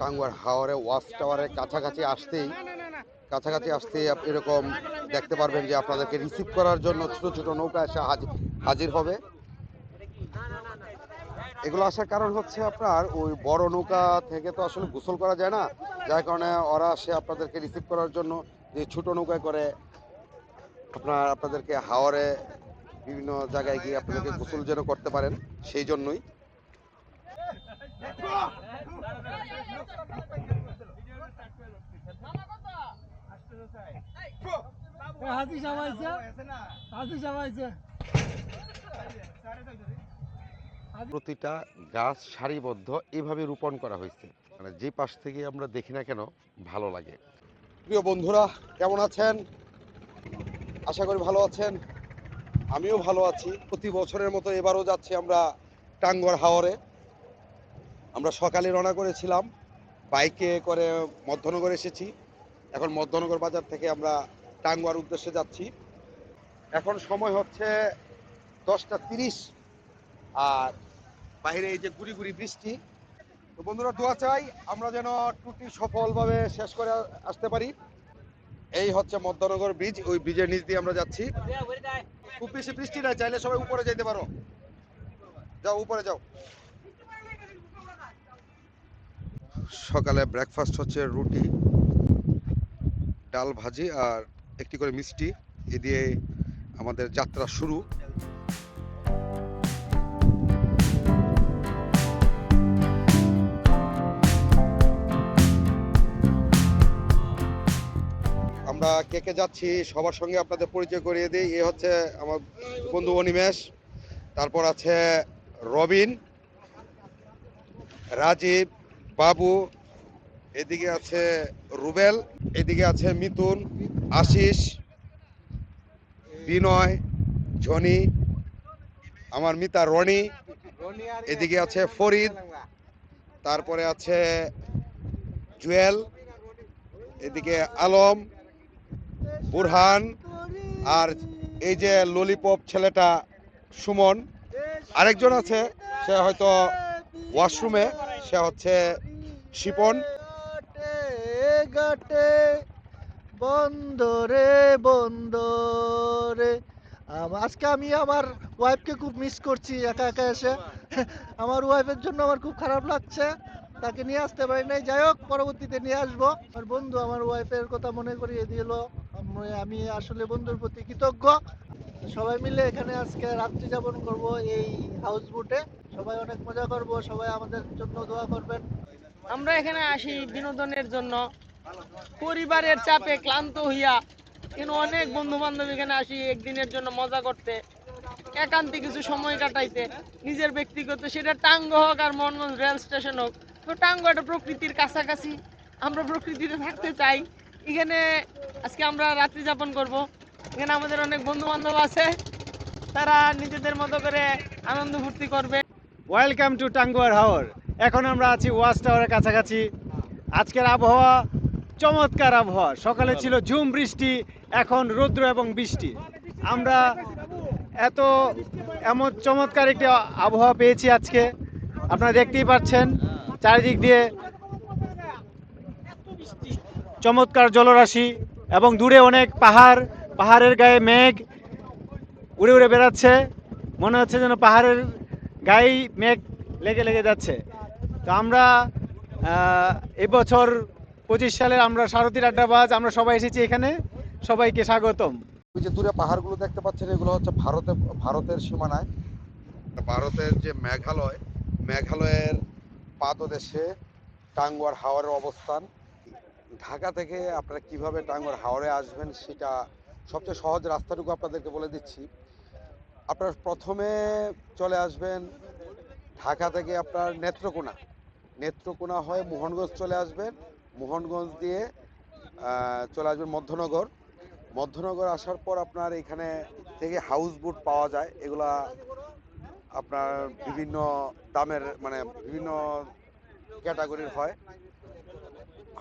Tanguar হাওয়ারে watch টাওয়ারের কাছাকাছি আসতেই কাছাকাছি আসতেই এরকম দেখতে পারবেন যে আপনাদেরকে রিসিভ করার জন্য ছোট ছোট নৌকা এসে হাজি- হাজির হবে। এগুলো আসার কারণ হচ্ছে আপনার ওই বড় নৌকা থেকে তো আসলে গোসল করা যায় না। যার কারণে ওরা আসে আপনাদেরকে রিসিভ করার জন্য যে ছোট নৌকায় করে আপনার, আপনাদেরকে হাওয়ারে বিভিন্ন জায়গায় গিয়ে আপনাদেরকে গোসল যেন করতে পারেন, সেই জন্যই। প্রতিটা গাছ সারিবদ্ধ, এভাবে রোপণ করা হয়েছে। মানে যে পাশ থেকে আমরা দেখি না কেন, ভালো লাগে। প্রিয় বন্ধুরা, কেমন আছেন? আশা করি ভালো আছেন। আমিও ভালো আছি। প্রতি বছরের মতো এবারও যাচ্ছি আমরা টাঙ্গর হাওরে। আমরা সকালে রওনা করেছিলাম। বাইকে করে মধ্যনগর এসেছি। এখন মধ্যনগর বাজার থেকে আমরা টাঙ্গুয়ার উদ্দেশ্যে যাচ্ছি। এখন সময় হচ্ছে দশটা তিরিশ। আর বাইরে এই যে গুড়ি গুড়ি বৃষ্টি। তো বন্ধুরা, দোয়া চাই আমরা যেন টুটি সফলভাবে শেষ করে আসতে পারি। এই হচ্ছে মধ্যনগর ব্রিজ, ওই ব্রিজের নিচ দিয়ে আমরা যাচ্ছি। খুব বেশি বৃষ্টি নাই, চাইলে সবাই উপরে যেতে পারো। যাও, উপরে যাও। সকালে ব্রেকফাস্ট হচ্ছে রুটি, ডাল ভাজি আর একটি করে মিষ্টি এ দিয়ে আমাদের যাত্রা শুরু। আমরা কে কে যাচ্ছি সবার সঙ্গে আপনাদের পরিচয় করিয়ে দিই। এ হচ্ছে আমার বন্ধু অনিমেষ, তারপর আছে রবিন, রাজীব, বাবু, এদিকে আছে রুবেল, এদিকে আছে মিতুন আশিস, বিনয়, জনি, আমার মিতা রনি, এদিকে আছে ফরিদ, তারপরে আছে জুয়েল, এদিকে আলম, বুরহান, আর এই যে ললিপপ ছেলেটা সুমন, আরেকজন আছে, সে হয়তো ওয়াশরুমে সে হচ্ছে শিপন। বন্দরে বন্দরে আজকে আমি আমার ওয়াইফকে খুব মিস করছি একা একা এসে। আমার ওয়াইফের জন্য আমার খুব খারাপ লাগছে। তাকে নিয়ে আসতে পারি নাই। যাই হোক, পরবর্তীতে নিয়ে আসব। আমার বন্ধু, আমার ওয়াইফের কথা মনে করিয়ে দিল। আমি আসলে বন্ধুর প্রতি কৃতজ্ঞ। সবাই মিলে এখানে আজকে রাত্রি যাপন করব এই হাউস বোটে সবাই অনেক মজা করব। সবাই আমাদের জন্য দোয়া করবেন। আমরা এখানে আসি বিনোদনের জন্য। পরিবারের চাপে ক্লান্ত হইয়া কিন্তু অনেক বন্ধু বান্ধব এখানে আসি, একদিনের জন্য মজা করতে, একান্তে কিছু সময় কাটাইতে, নিজের ব্যক্তিগত সেটা টাঙ্গ হোক আর মনগঞ্জ রেল স্টেশন হোক, তো টাঙ্গ একটা প্রকৃতির কাছাকাছি, আমরা প্রকৃতিতে থাকতে চাই। এখানে আজকে আমরা রাত্রি যাপন করব। এখানে আমাদের অনেক বন্ধু বান্ধব আছে, তারা নিজেদের মতো করে আনন্দ ফুর্তি করবে। ওয়েলকাম টু টাঙ্গুয়ার হাওর এখন আমরা আছি ওয়াচ টাওয়ারের কাছাকাছি। আজকের আবহাওয়া চমৎকার আবহাওয়া। সকালে ছিল ঝুম বৃষ্টি এখন রৌদ্র এবং বৃষ্টি। আমরা এত এমন চমৎকার একটি আবহাওয়া পেয়েছি আজকে। আপনারা দেখতেই পাচ্ছেন চারিদিক দিয়ে চমৎকার জলরাশি এবং দূরে অনেক পাহাড় পাহাড়ের গায়ে মেঘ উড়ে উড়ে বেড়াচ্ছে। মনে হচ্ছে যেন পাহাড়ের গায়ে মেঘ লেগে লেগে যাচ্ছে। তো আমরা এবছর পঁচিশ সালের আমরা সারথীর আড্ডাবাজ, আমরা সবাই এসেছি এখানে। সবাইকে স্বাগতম। ওই যে দূরে পাহাড়গুলো দেখতে পাচ্ছেন, এগুলো হচ্ছে ভারতে, ভারতের সীমানায়। ভারতের যে মেঘালয়, মেঘালয়ের পাদদেশে টাঙ্গুয়ার হাওরের অবস্থান। ঢাকা থেকে আপনারা কীভাবে টাঙ্গুয়ার হাওরে আসবেন সেটা সবচেয়ে সহজ রাস্তাটুকু আপনাদেরকে বলে দিচ্ছি। আপনার প্রথমে চলে আসবেন ঢাকা থেকে আপনার নেত্রকোনা। নেত্রকোনা হয়ে মোহনগঞ্জ চলে আসবেন। মোহনগঞ্জ দিয়ে চলে আসবেন মধ্যনগর। মধ্যনগর আসার পর আপনার এখানে থেকে হাউস বোট পাওয়া যায়। এগুলা আপনার বিভিন্ন দামের মানে বিভিন্ন ক্যাটাগরির হয়।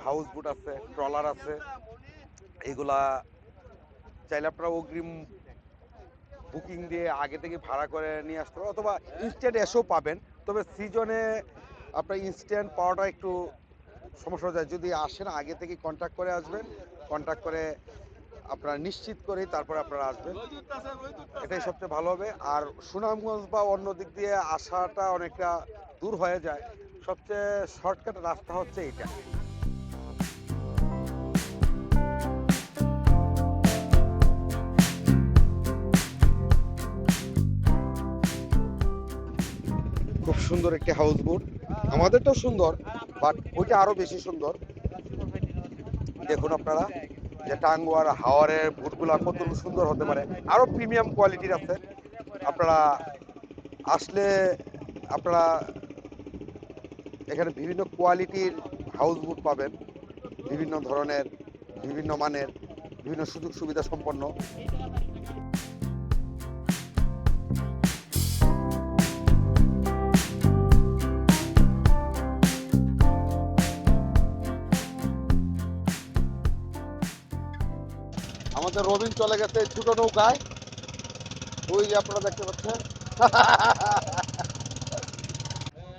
হাউস বোট আছে, ট্রলার আছে। এগুলা চাইলে আপনারা অগ্রিম বুকিং দিয়ে আগে থেকে ভাড়া করে নিয়ে আসতে পারেন। অথবা ইনস্ট্যান্ট এসেও পাবেন। তবে সিজনে আপনার ইনস্ট্যান্ট পাওয়াটা একটু সমস্যা হয়ে যায়। যদি আসেন, আগে থেকে কন্ট্যাক্ট করে আসবেন। কন্ট্যাক্ট করে আপনারা নিশ্চিত করেই তারপরে আপনারা আসবেন। এটাই সবচেয়ে ভালো হবে। আর সুনামগঞ্জ বা অন্য দিক দিয়ে আসাটা অনেকটা দূর হয়ে যায়। সবচেয়ে শর্টকাট রাস্তা হচ্ছে এটা। খুব সুন্দর একটি হাউস বোট আমাদেরটাও সুন্দর। বাট ওইটা আরও বেশি সুন্দর। দেখুন আপনারা যে টাঙ্গুয়ার, হাওয়ারের বুটগুলা কত সুন্দর হতে পারে। আরও প্রিমিয়াম কোয়ালিটির আছে। আপনারা আসলে আপনারা এখানে বিভিন্ন কোয়ালিটির হাউস বুট পাবেন। বিভিন্ন ধরনের, বিভিন্ন মানের, বিভিন্ন সুযোগ সুবিধা সম্পন্ন। আমাদের রবিন চলে গেছে, ছোট নৌকায়। ওই যে আপনারা দেখতে পাচ্ছেন।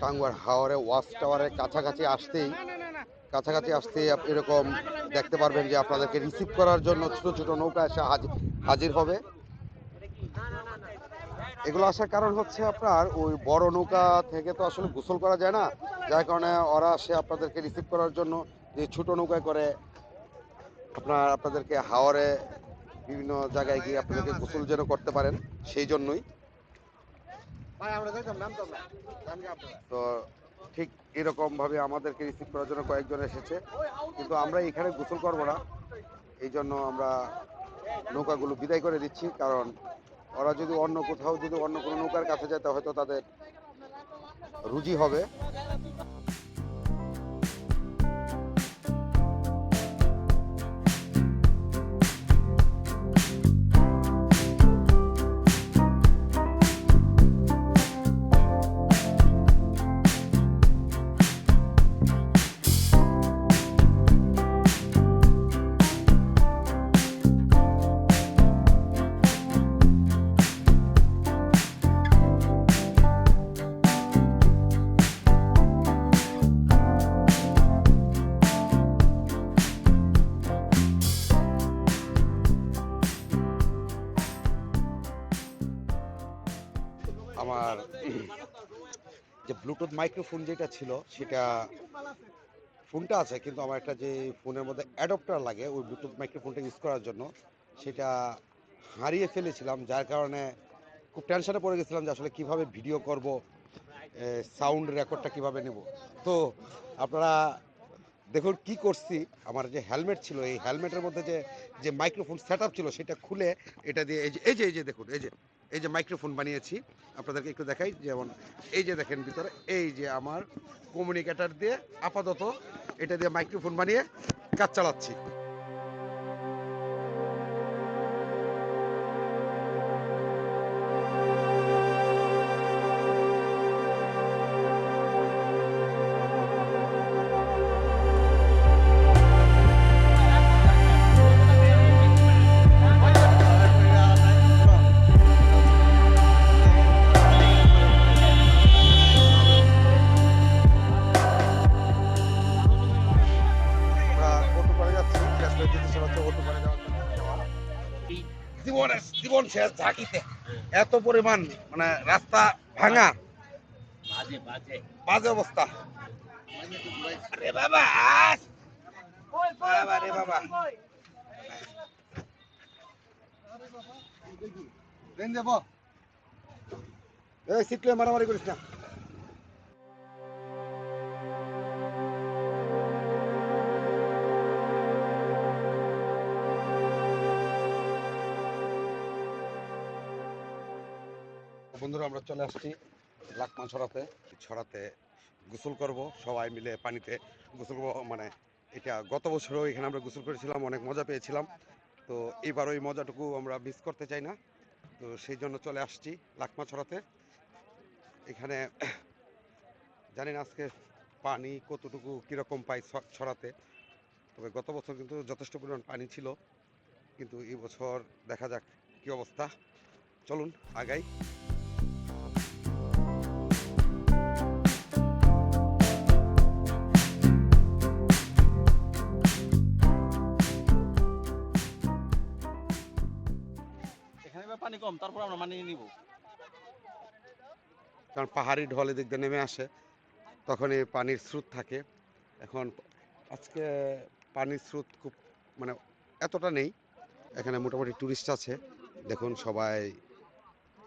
টাঙ্গুয়ার হাওয়ারে, ওয়াচ টাওয়ারের কাছাকাছি আসতেই কাছাকাছি আসতেই এরকম দেখতে পারবেন যে আপনাদেরকে রিসিভ করার জন্য ছোট ছোট নৌকা এসে হাজি- হাজির হবে। এগুলো আসার কারণ হচ্ছে আপনার ওই বড় নৌকা থেকে তো আসলে গোসল করা যায় না। যার কারণে ওরা আসে আপনাদেরকে রিসিভ করার জন্য যে ছোট নৌকায় করে আপনার আপনাদেরকে হাওয়ারে বিভিন্ন জায়গায় গিয়ে আপনাদেরকে গোসল যেন করতে পারেন সেই জন্যই। তো ঠিক এরকম ভাবে আমাদেরকে রিসিভ করার জন্য কয়েকজন এসেছে। কিন্তু আমরা এখানে গোসল করব না। এই জন্য আমরা নৌকাগুলো বিদায় করে দিচ্ছি কারণ ওরা যদি অন্য কোথাও যদি অন্য কোনো নৌকার কাছে যায় তা হয়তো তাদের রুজি হবে। আমার যে ব্লুটুথ মাইক্রোফোন যেটা ছিল, সেটা ফোনটা আছে, কিন্তু আমার একটা যে ফোনের মধ্যে অ্যাডপ্টার লাগে, ওই ব্লুটুথ মাইক্রোফোনটা ইউজ করার জন্য, সেটা হারিয়ে ফেলেছিলাম, যার কারণে খুব টেনশনে পড়ে গেছিলাম যে আসলে কীভাবে ভিডিও করব সাউন্ড রেকর্ডটা কীভাবে নেব। তো আপনারা দেখুন কি করছি, আমার যে হেলমেট ছিল, এই হেলমেটের মধ্যে যে যে মাইক্রোফোন সেট ছিল, সেটা খুলে এটা দিয়ে এই যে এই যে দেখুন, এই যে। এই যে মাইক্রোফোন বানিয়েছি, আপনাদেরকে একটু দেখাই, যেমন এই যে দেখেন ভিতরে, এই যে আমার কমিউনিকেটার দিয়ে আপাতত এটা দিয়ে মাইক্রোফোন বানিয়ে কাজ চালাচ্ছি। জীবনের জীবন শেষ ঝাঁকিতে। এত পরিমাণ মানে রাস্তা ভাঙা। বাজে অবস্থা। আরে বাবা আস! বাবা রে বাবা। সিটলে মারামারি করিস না। বন্ধুরা, আমরা চলে আসছি লাকমা ছড়াতে। ছড়াতে গোসল করব, সবাই মিলে পানিতে গোসল করব। মানে এটা গত বছরও এখানে আমরা গোসল করেছিলাম, অনেক মজা পেয়েছিলাম। তো এবার ওই মজাটুকু আমরা মিস করতে চাই না। তো সেই জন্য চলে আসছি লাকমা ছড়াতে। এখানে জানি না আজকে পানি কতটুকু কীরকম পাই ছড়াতে। তবে গত বছর কিন্তু যথেষ্ট পরিমাণ পানি ছিল। কিন্তু এই বছর দেখা যাক কি অবস্থা। চলুন, আগাই। কম, তারপর আমরা মানিয়ে নিব। কারণ পাহাড়ি ঢল এদিক দিয়ে নেমে আসে তখন এই পানির স্রোত থাকে। এখন আজকে পানির স্রোত খুব মানে এতটা নেই, এখানে মোটামুটি টুরিস্ট আছে। দেখুন সবাই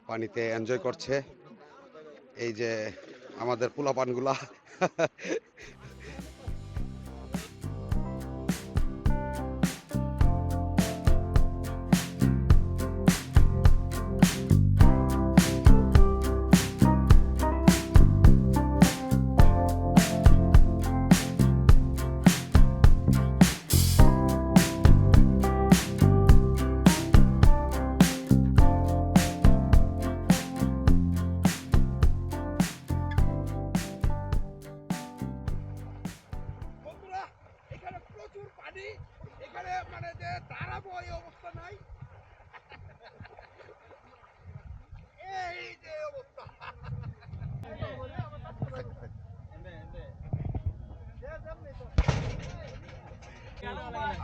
পানিতে এনজয় করছে। এই যে আমাদের পোলাপানগুলা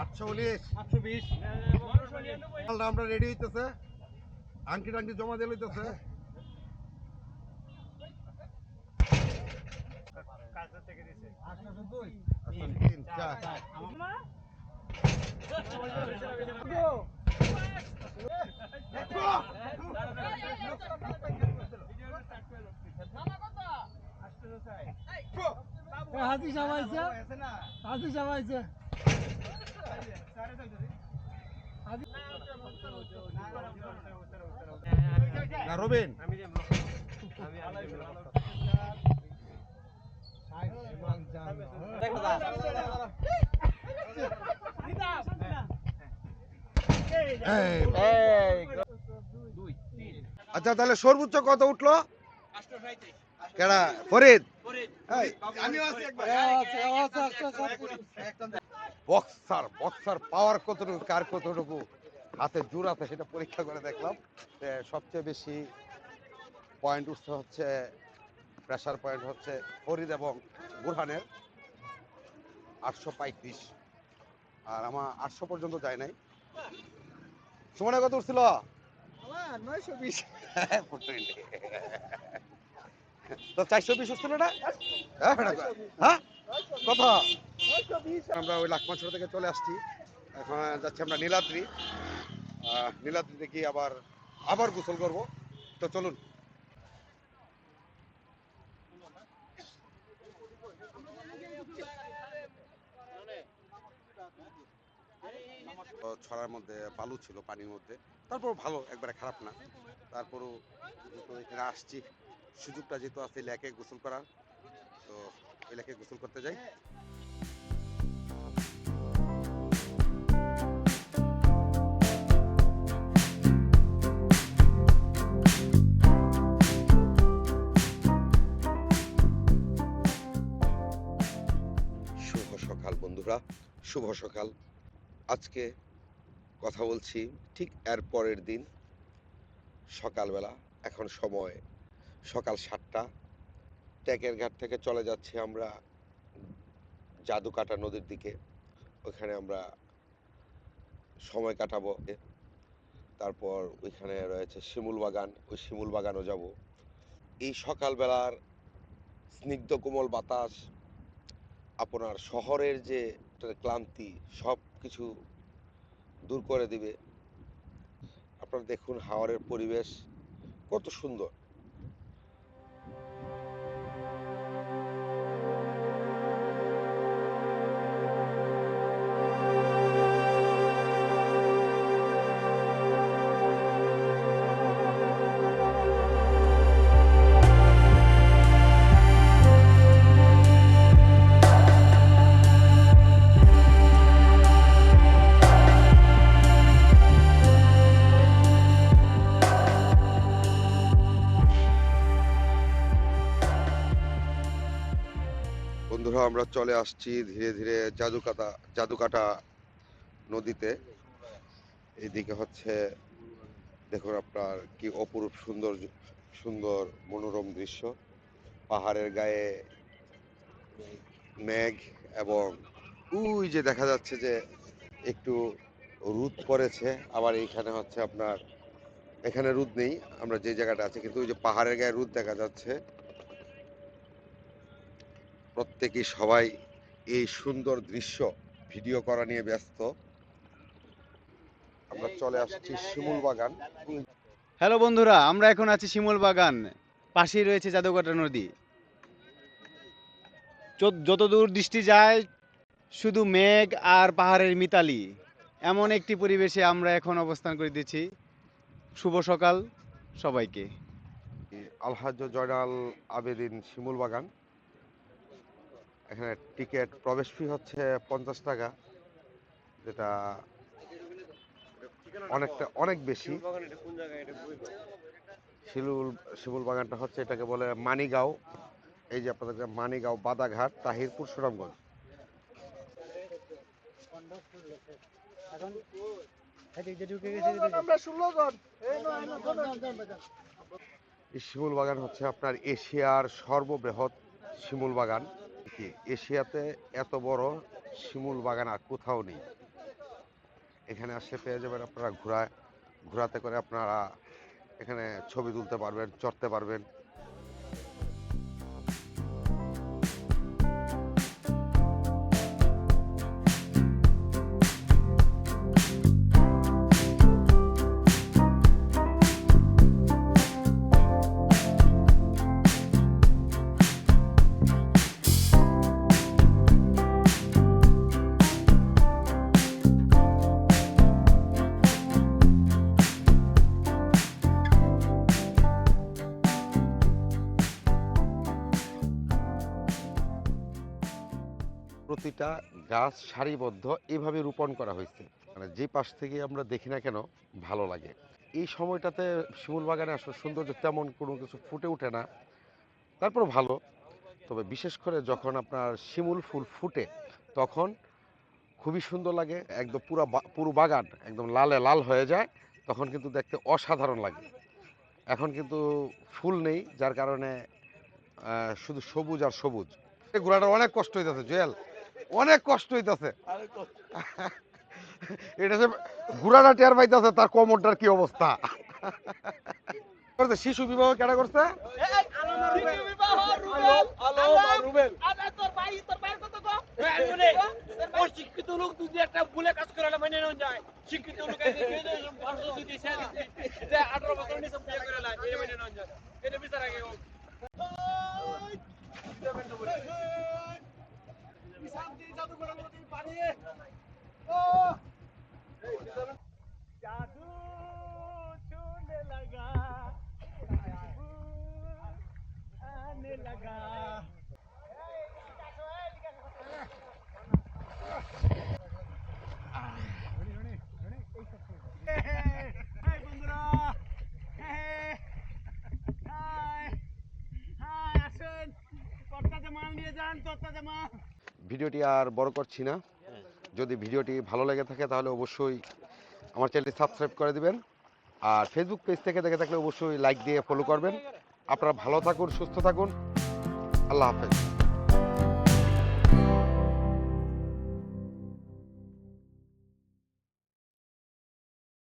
আটশো উনিশ। আমরা রেডি হইতেছে। আংটি টাংটি জমা দিয়ে লইতেছে। হাতি সামাইছে হাতি সামাইছে না রবিন। আচ্ছা তাহলে সর্বোচ্চ কত উঠল? কেডা? ফরিদ? বক্সার বক্সার পাওয়ার কতটুকু কার কতটুকু? হাতে জোর আছে সেটা পরীক্ষা করে দেখলাম। সবচেয়ে বেশি পয়েন্ট উঠছে হচ্ছে প্রেশার পয়েন্ট হচ্ছে ফরিদ এবং বুরহানের আটশো পঁয়ত্রিশ। আর আমার আটশো পর্যন্ত যায় নাই। সুমনে কত উঠছিল? নয়শো বিশ। তো চারশো বিশ উঠছিল না? হ্যাঁ বেটা, হ্যাঁ কত? আমরা ওই লাখমাছড়া থেকে চলে আসছি। এখন যাচ্ছি আমরা নীলাদ্রি। আহ, নীলাদ্রিতে গিয়ে আবার আবার গোসল করব। তো চলুন। ছড়ার মধ্যে বালু ছিল পানির মধ্যে। তারপর ভালো একবারে খারাপ না। তারপরও এখানে আসছি সুযোগটা যেহেতু আছে লেকে গোসল করার তো এই লেকে গোসল করতে যাই। শুভ সকাল। আজকে কথা বলছি ঠিক এর পরের দিন, সকালবেলা। এখন সময় সকাল সাতটা। ট্যাকের ঘাট থেকে চলে যাচ্ছি আমরা জাদুকাটা নদীর দিকে। ওখানে আমরা সময় কাটাবো। তারপর ওইখানে রয়েছে শিমুল বাগান। ওই শিমুল বাগানও যাব। এই সকালবেলার স্নিগ্ধ কোমল বাতাস আপনার শহরের যে একটা ক্লান্তি সব কিছু দূর করে দিবে। আপনারা দেখুন হাওয়ারের পরিবেশ কত সুন্দর। বন্ধুরা, আমরা চলে আসছি ধীরে ধীরে জাদুকাটা জাদুকাটা নদীতে। এদিকে হচ্ছে, দেখুন আপনার কি অপরূপ সুন্দর সুন্দর মনোরম দৃশ্য। পাহাড়ের গায়ে মেঘ এবং ওই যে দেখা যাচ্ছে যে একটু রোদ পড়েছে, আবার এইখানে হচ্ছে আপনার, এখানে রোদ নেই, আমরা যে জায়গাটা আছে, কিন্তু ওই যে পাহাড়ের গায়ে রোদ দেখা যাচ্ছে। প্রত্যেকেই সবাই এই সুন্দর দৃশ্য ভিডিও করা নিয়ে ব্যস্ত। আমরা চলে আসছি শিমুল বাগান। হ্যালো বন্ধুরা আমরা এখন আছি শিমুল বাগান। পাশেই রয়েছে জাদুকাটা নদী। যত- যতদূর দৃষ্টি যায় শুধু মেঘ আর পাহাড়ের মিতালি। এমন একটি পরিবেশে আমরা এখন অবস্থান করে দিচ্ছি শুভ সকাল সবাইকে। আলহাজ জয়নাল আবেদিন শিমুল বাগান। এখানে টিকিট প্রবেশ ফি হচ্ছে পঞ্চাশ টাকা, যেটা অনেকটা, অনেক বেশি। শিলুল শিমুল বাগানটা হচ্ছে এটাকে বলে মানিগাঁও। এই যে আপনাদের মানিগাঁও, বাদাঘাট, তাহিরপুর, সুনামগঞ্জ। শিমুল বাগান হচ্ছে আপনার এশিয়ার সর্ববৃহৎ শিমুল বাগান। কি এশিয়াতে এত বড় শিমুল বাগান আর কোথাও নেই। এখানে আসলে পেয়ে যাবেন আপনারা ঘোরায়, ঘোরাতে করে আপনারা এখানে ছবি তুলতে পারবেন, চড়তে পারবেন। গাছ সারিবদ্ধ এভাবে রোপণ করা হয়েছে। মানে যে পাশ থেকে আমরা দেখি না কেন ভালো লাগে। এই সময়টাতে শিমুল বাগানে আসলে সৌন্দর্য তেমন কোনো কিছু ফুটে ওঠে না। তারপর ভালো। তবে বিশেষ করে যখন আপনার শিমুল ফুল ফুটে, তখন খুবই সুন্দর লাগে। একদম পুরো পুরো বাগান একদম লালে লাল হয়ে যায়। তখন কিন্তু দেখতে অসাধারণ লাগে। এখন কিন্তু ফুল নেই, যার কারণে শুধু সবুজ আর সবুজ। ঘোড়াটা অনেক কষ্ট হয়ে হইতেছে, জুয়েল। অনেক কষ্ট হইতেছে এটা যে ঘোড়াটা টের পাইতেছে তার কোমরটার কি অবস্থা করছে, শিশু বিবাহ কেনা করছে শিক্ষিত লোক যদি একটা ভুলে কাজ করে মানে নেওয়া যায় শিক্ষিত লোক আঠারো বছর নিচে বিয়ে করে মেনে যায় এটা বিচার আগে হোক। শান্তি জাদু করে নদীর পানি জাদু চলে লাগা আনে লাগা ভিডিওটি আর বড় করছি না। যদি ভিডিওটি ভালো লেগে থাকে তাহলে অবশ্যই আমার চ্যানেলটি সাবস্ক্রাইব করে দিবেন। আর ফেসবুক পেজ থেকে দেখে থাকলে অবশ্যই লাইক দিয়ে ফলো করবেন। আপনারা ভালো থাকুন, সুস্থ থাকুন। আল্লাহ হাফেজ।